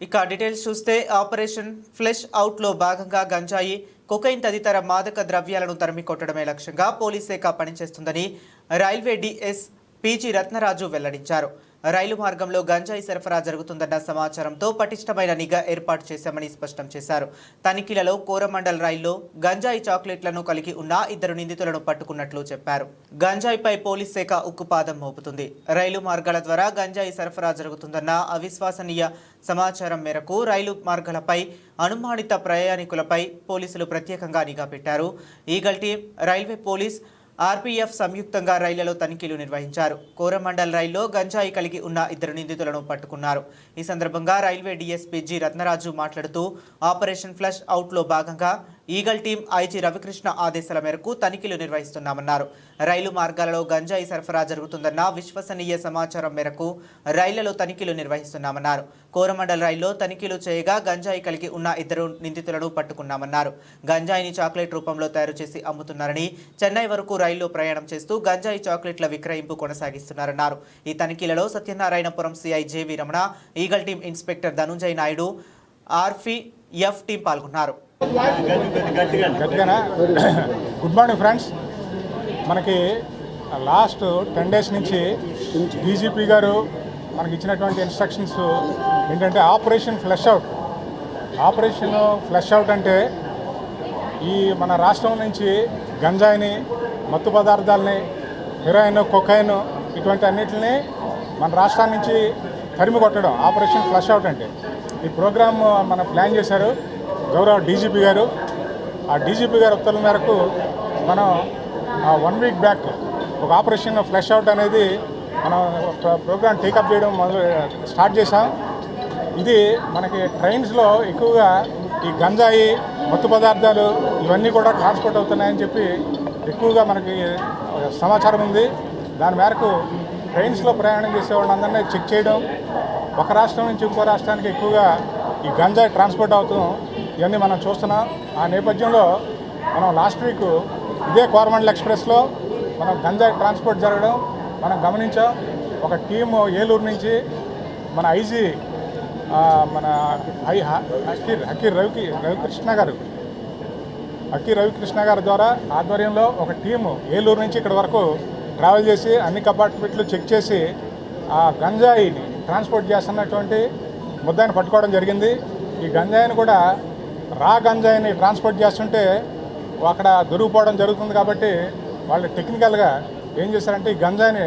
ఇక డీటెయిల్స్ చూస్తే operation flesh అవుట్లో భాగంగా గంజాయి కొకైన్ తదితర మాదక ద్రవ్యాలను తరిమి కొట్టడమే లక్ష్యంగా పోలీస్ శాఖ పనిచేస్తుందని రైల్వే డిఎస్ పీజీ రత్నరాజు వెల్లడించారు. రైలు మార్గంలో గంజాయి సరఫరా జరుగుతుందన్న సమాచారంతో పటిష్టమైన నిఘా ఏర్పాటు చేశామని స్పష్టం చేశారు. తనిఖీలలో కోరమండల్ రైల్లో గంజాయి చాక్లెట్లను కలిగి ఉన్న ఇద్దరు నిందితులను పట్టుకున్నట్లు చెప్పారు. గంజాయిపై పోలీస్ శాఖ ఉక్కుపాదం మోపుతుంది. రైలు మార్గాల ద్వారా గంజాయి సరఫరా జరుగుతుందన్న అవిశ్వసనీయ సమాచారం మేరకు రైలు మార్గాలపై అనుమానిత ప్రయాణికులపై పోలీసులు ప్రత్యేకంగా నిఘా పెట్టారు. Eagle team railway police RPF సంయుక్తంగా రైళ్ళలో తనిఖీలు నిర్వహించారు. కోరమండల్ రైల్లో గంజాయి కలిగి ఉన్న ఇద్దరు నిందితులను పట్టుకున్నారు. ఈ సందర్భంగా రైల్వే డీఎస్పీ జి రత్నరాజు మాట్లాడుతూ ఆపరేషన్ ఫ్లష్ అవుట్లో భాగంగా ఈగల్ టీం ఐజీ రవికృష్ణ ఆదేశాల మేరకు తనిఖీలు నిర్వహిస్తున్నామన్నారు. రైలు మార్గాలలో గంజాయి సరఫరా జరుగుతుందన్న విశ్వసనీయ సమాచారం మేరకు రైళ్ళలో తనిఖీలు నిర్వహిస్తున్నామన్నారు. కోరమండల్ రైల్లో తనిఖీలు చేయగా గంజాయి కలిగి ఉన్న ఇద్దరు నిందితులను పట్టుకున్నామన్నారు. గంజాయిని చాక్లెట్ రూపంలో తయారు చేసి అమ్ముతున్నారని చెన్నై వరకు రైల్లో ప్రయాణం చేస్తూ గంజాయి చాక్లెట్ల విక్రయింపు కొనసాగిస్తున్నారన్నారు. ఈ తనిఖీలలో Satyanarayanapuram CI J V Ramana eagle team inspector Dhananjay Naidu R P F team పాల్గొన్నారు. గట్టిగానా. Good morning friends. మనకి లాస్ట్ టెన్ డేస్ నుంచి డీజీపీ గారు మనకి ఇచ్చినటువంటి ఇన్స్ట్రక్షన్స్ ఏంటంటే operation flush out. Operation flush out అంటే ఈ మన రాష్ట్రం నుంచి గంజాయిని మత్తు పదార్థాలని హెరాయిన్ కొకైన్ ఇటువంటి అన్నిటిని మన రాష్ట్రం నుంచి తరిమి కొట్టడం ఆపరేషన్ ఫ్లష్ అవుట్ అంటే. ఈ ప్రోగ్రామ్ మన ప్లాన్ చేశారు. గౌరవ డీజీపీ గారు ఆ డీజీపీ గారు ఉత్తర్వుల మేరకు మనం వన్ వీక్ బ్యాక్ ఒక ఆపరేషన్ ఫ్లష్ అవుట్ అనేది మనం ఒక ప్రోగ్రామ్ టేకప్ చేయడం మొదలు స్టార్ట్ చేసాం ఇది మనకి ట్రైన్స్లో ఎక్కువగా ఈ గంజాయి మత్తు పదార్థాలు ఇవన్నీ కూడా ట్రాన్స్పోర్ట్ అవుతున్నాయని చెప్పి ఎక్కువగా మనకి సమాచారం ఉంది. దాని మేరకు ట్రైన్స్లో ప్రయాణం చేసే వాళ్ళందరినీ చెక్ చేయడం ఒక రాష్ట్రం నుంచి ఇంకో రాష్ట్రానికి ఎక్కువగా ఈ గంజాయి ట్రాన్స్పోర్ట్ అవుతాం ఇవన్నీ మనం చూస్తున్నాం. ఆ నేపథ్యంలో మనం లాస్ట్ వీక్ ఇదే కోరమండల్ ఎక్స్ప్రెస్లో మనం గంజాయి ట్రాన్స్పోర్ట్ జరగడం మనం గమనించాం. ఒక టీము ఏలూరు నుంచి మన ఐజీ మన ఐ హ- హకీర్ హకీర్ రవికి రవికృష్ణ గారు హకీర్ రవికృష్ణ గారి ద్వారా ఆధ్వర్యంలో ఒక టీము ఏలూరు నుంచి ఇక్కడ వరకు ట్రావెల్ చేసి అన్ని కంపార్ట్మెంట్లు చెక్ చేసి ఆ గంజాయిని ట్రాన్స్పోర్ట్ చేస్తున్నటువంటి ముద్దాయిని పట్టుకోవడం జరిగింది. ఈ గంజాయిని కూడా రా గంజాయిని ట్రాన్స్పోర్ట్ చేస్తుంటే అక్కడ దొరికిపోవడం జరుగుతుంది కాబట్టి వాళ్ళు టెక్నికల్గా ఏం చేశారంటే ఈ గంజాయిని